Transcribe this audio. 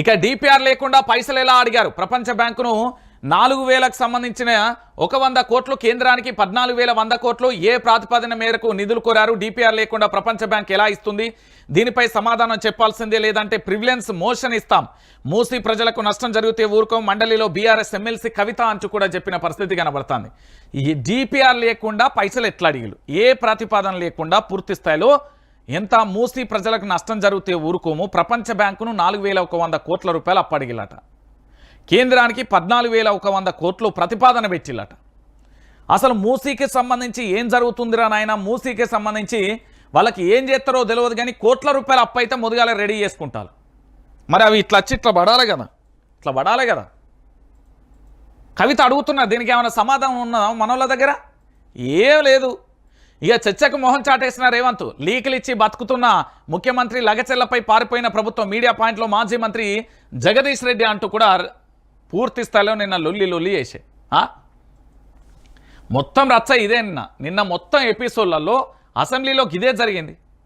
ఇక డిపిఆర్ లేకుండా పైసలు ఎలా అడిగారు? ప్రపంచ బ్యాంకును నాలుగు వేలకు సంబంధించిన ఒక వంద కోట్లు కేంద్రానికి పద్నాలుగు వేల వంద కోట్లు ఏ ప్రాతిపదిన మేరకు నిధులు కోరారు? డిపిఆర్ లేకుండా ప్రపంచ బ్యాంక్ ఎలా ఇస్తుంది? దీనిపై సమాధానం చెప్పాల్సిందే లేదంటే ప్రివిలెన్స్ మోషన్ ఇస్తాం. మూసి ప్రజలకు నష్టం జరిగితే ఊరుకో. మండలిలో బీఆర్ఎస్ ఎమ్మెల్సీ కవిత అంచు కూడా చెప్పిన పరిస్థితి కనబడుతుంది. ఈ డిపిఆర్ లేకుండా పైసలు ఎట్లా అడిగిలు ఏ ప్రతిపాదన లేకుండా పూర్తి స్థాయిలో ఎంత మూసి ప్రజలకు నష్టం జరిగితే ఊరుకోము. ప్రపంచ బ్యాంకును నాలుగు వేల ఒక వంద కోట్ల రూపాయలు అప్పడిగిలట కేంద్రానికి పద్నాలుగు వేల ఒక వంద కోట్లు ప్రతిపాదన పెట్టిల్లట. అసలు మూసీకి సంబంధించి ఏం జరుగుతుందిరా నాయన? మూసీకి సంబంధించి వాళ్ళకి ఏం చేస్తారో తెలియదు కానీ కోట్ల రూపాయల అప్పు అయితే ముదుగాల రెడీ చేసుకుంటారు. మరి అవి ఇట్లా వచ్చి ఇట్లా పడాలి కదా? ఇట్లా పడాలి కదా? కవిత అడుగుతున్నా దీనికి ఏమైనా సమాధానం ఉన్నదా మనోళ్ళ దగ్గర? ఏం లేదు. ఇక చర్చకు మొహం చాటేసిన రేవంత్ లీకులు ఇచ్చి బతుకుతున్న ముఖ్యమంత్రి లగచెల్లపై పారిపోయిన ప్రభుత్వం మీడియా పాయింట్లో మాజీ మంత్రి జగదీష్ రెడ్డి అంటూ కూడా పూర్తి స్థాయిలో నిన్న లొల్లి లొల్లి చేసే. మొత్తం రచ్చ ఇదే నిన్న. నిన్న మొత్తం ఎపిసోడ్లలో అసెంబ్లీలోకి ఇదే జరిగింది.